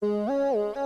Oh.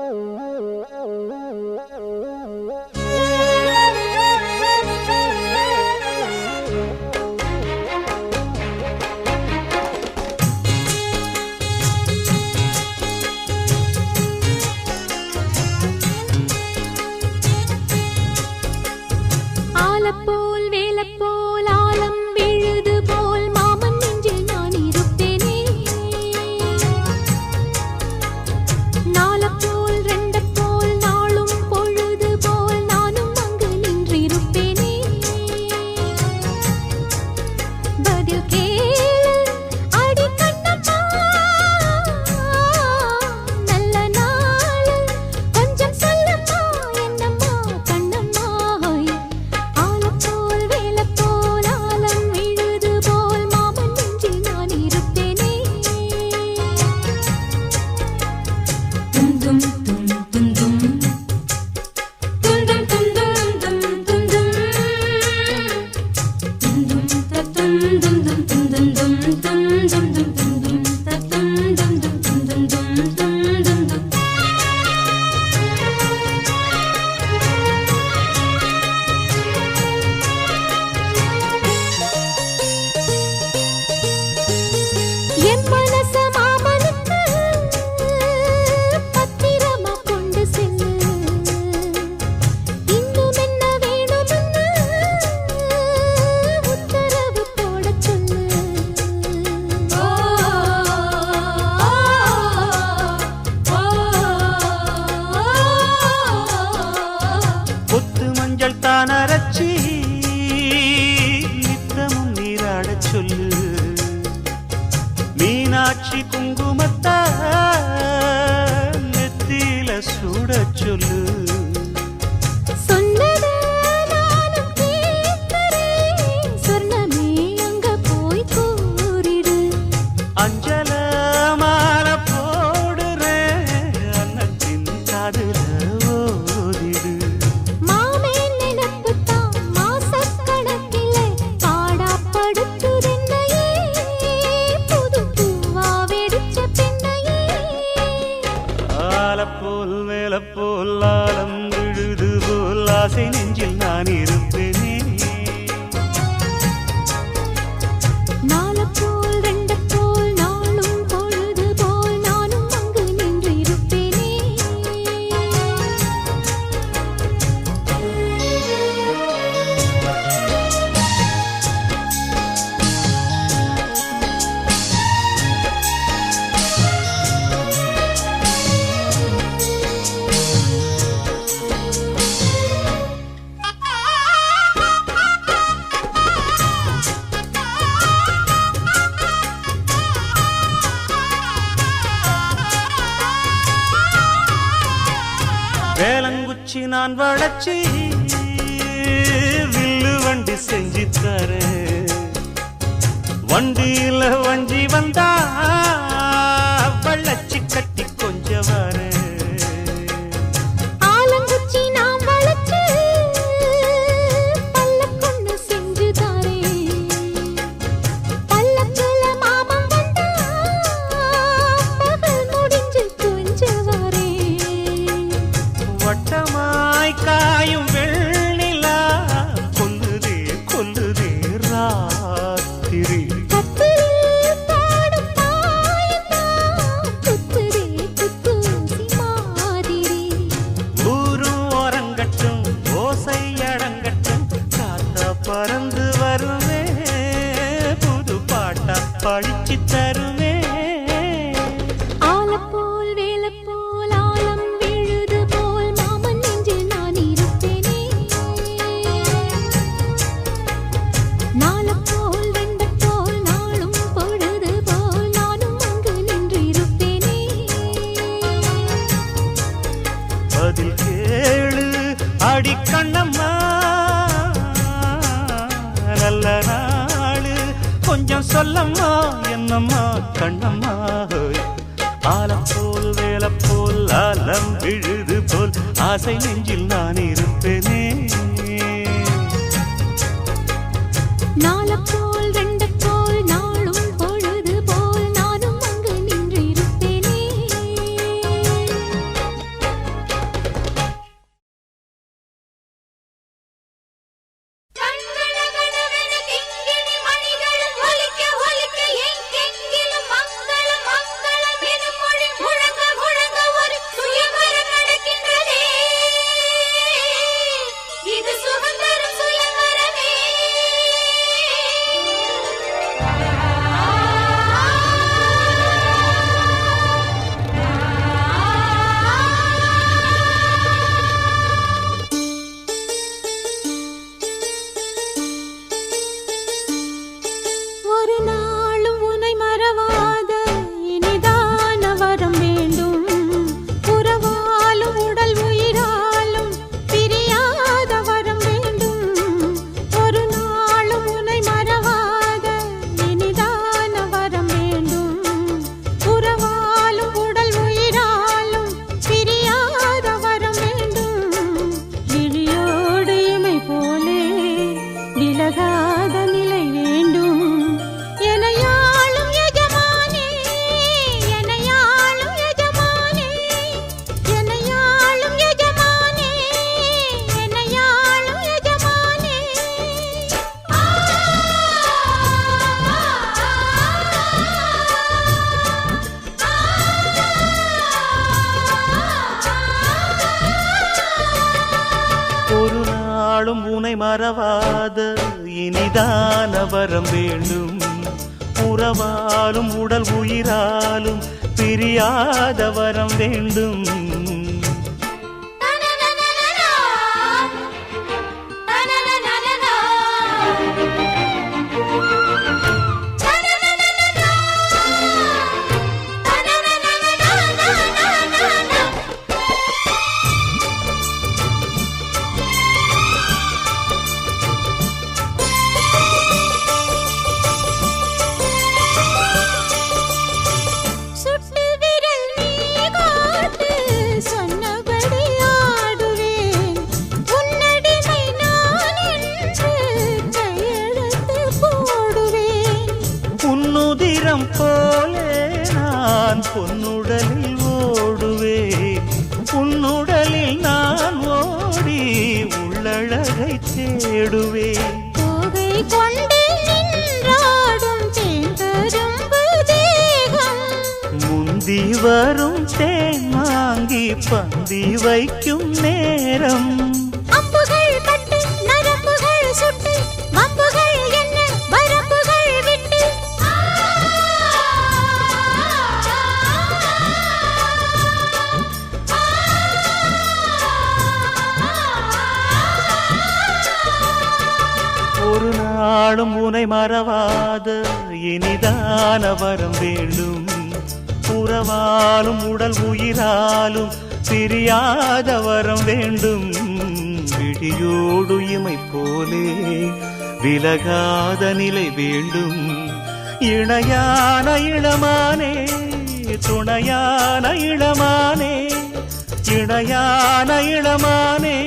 நெஞ்சில் நான் இருப்பேன். நான் வளர்ச்சி வில்லு வண்டி செஞ்சு தரேன். வண்டியில வஞ்சி வந்தா பழிச்சு தரும் கொஞ்சம் சொல்லம்மா என்னம்மா கண்ணம்மா ஆலம் போல் வேலை போல் ஆலம் விழுது போல் ஆசை நெஞ்சில் நான் இருப்பேனே. நாலப்போ வரம் வேண்டும். உறவாலும் உடல் உயிராலும் பிரியாத வரம் வேண்டும். தேடுவே. புகை கொண்டு நின்றாடும் தேங்கரும்பு தேகம் முந்தி வரும் தேமாங்கி பந்தி வைக்கும் நேரம். வாழும் உனை மறவாத இனிதான வரம் வேண்டும். உறவாலும் உடல் உயிராலும் பிரியாத வரம் வேண்டும். விடியோடு இமை போலே விலகாத நிலை வேண்டும். இணையான இளமானே துணையான இளமானே இணையான இளமானே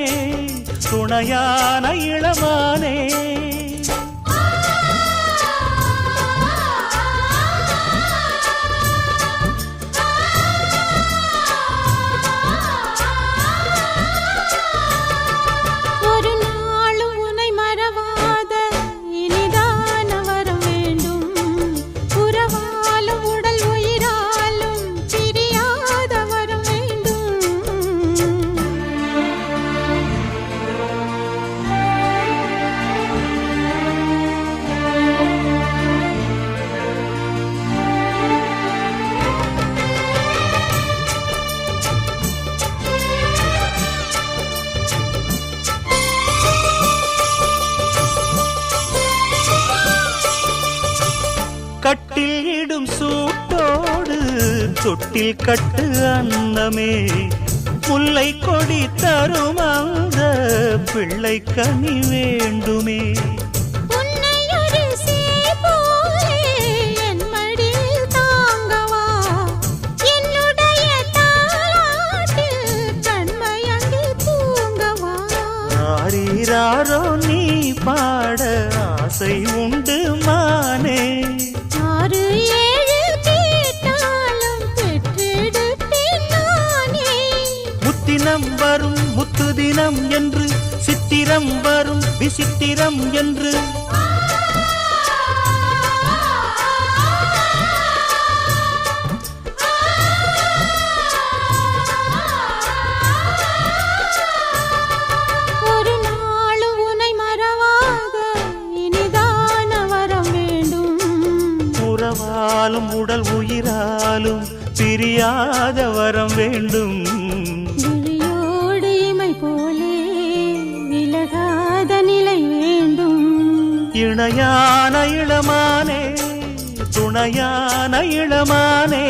துணையான இளமானே. தொட்டில் கட்டு அன்னமே. முல்லை கொடி தரும் அந்த பிள்ளை கனி வேண்டுமே. நீ பாட ஆசை உண்டு மானே. முத்தினம் வரும் முத்து தினம் என்று சித்திரம் வரும் விசித்திரம் என்று. உடல் உயிராலும் பிரியாத வரம் வேண்டும். துணையான இளமானே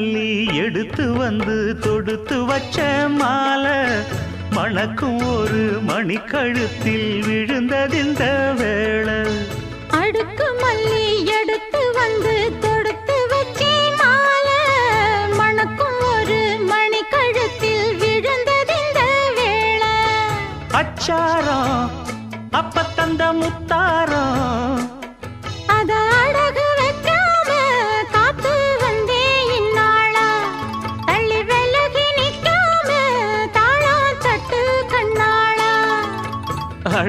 மல்லி எடுத்து வந்து தொடுத்து வச்ச மாலை மணக்கும் ஒரு மணிக்கழுத்தில் விழுந்ததிந்த வேளை. அடுக்கு மல்லி எடுத்து வந்து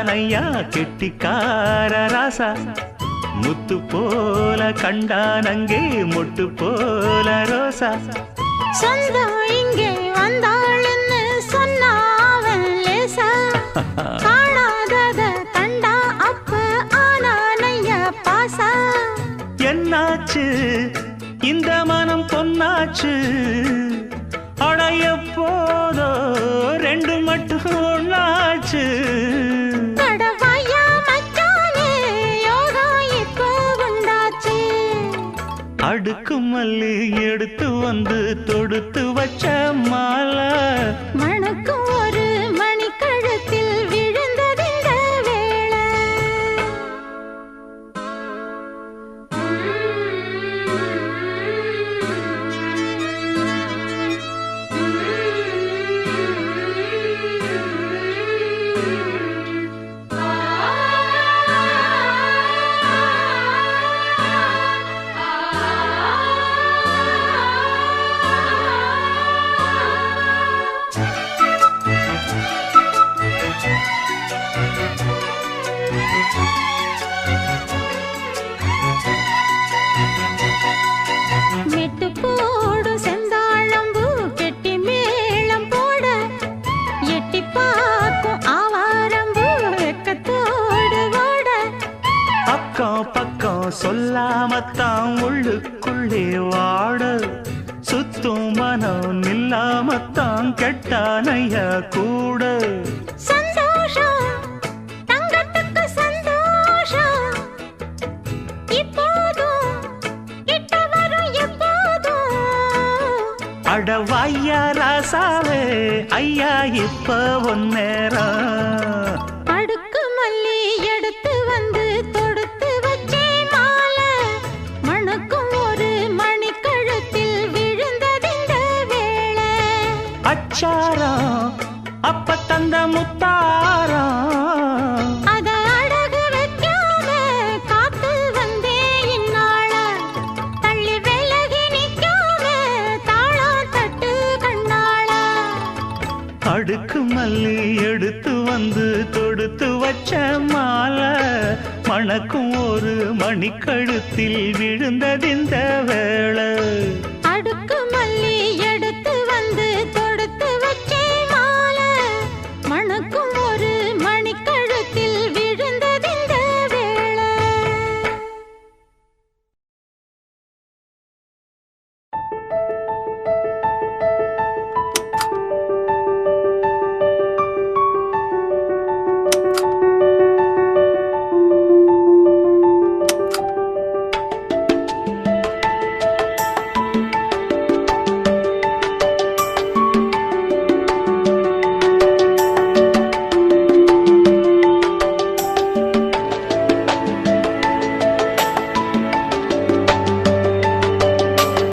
போட்டான் ஐயா கெட்டிக்கார ராசா? முத்து போல கண்டான் அங்கே மொட்டு போல ரோசா. சொந்தம் இங்கே வந்தாளுன்னு சொன்னா அவன் லேசா. காணாதத கண்டா அப்ப ஆனானைய பாசா. என்னாச்சு? இந்த மனம் பொன்னாச்சு? அடைய போதோ ரெண்டு மட்டும் மல்லி எடுத்து வந்து தொடுத்து அடவாய்யா ராசாவே ஐயா இப்ப ஒன்னேரம் அடுக்கு மல்லி எடுத்து வந்து தொடுத்து வச்சே மாலை. மணக்கும் ஒரு மணி கழுத்தில் விழுந்ததிந்த வேளை. அச்சாரம் மல்லி எடுத்து வந்து தொடுத்து வச்ச மாலை மணக்கும் ஒரு மணிக்கழுத்தில் விழுந்ததிந்த வேளை. அடுக்கு மல்லி எடுத்து வந்து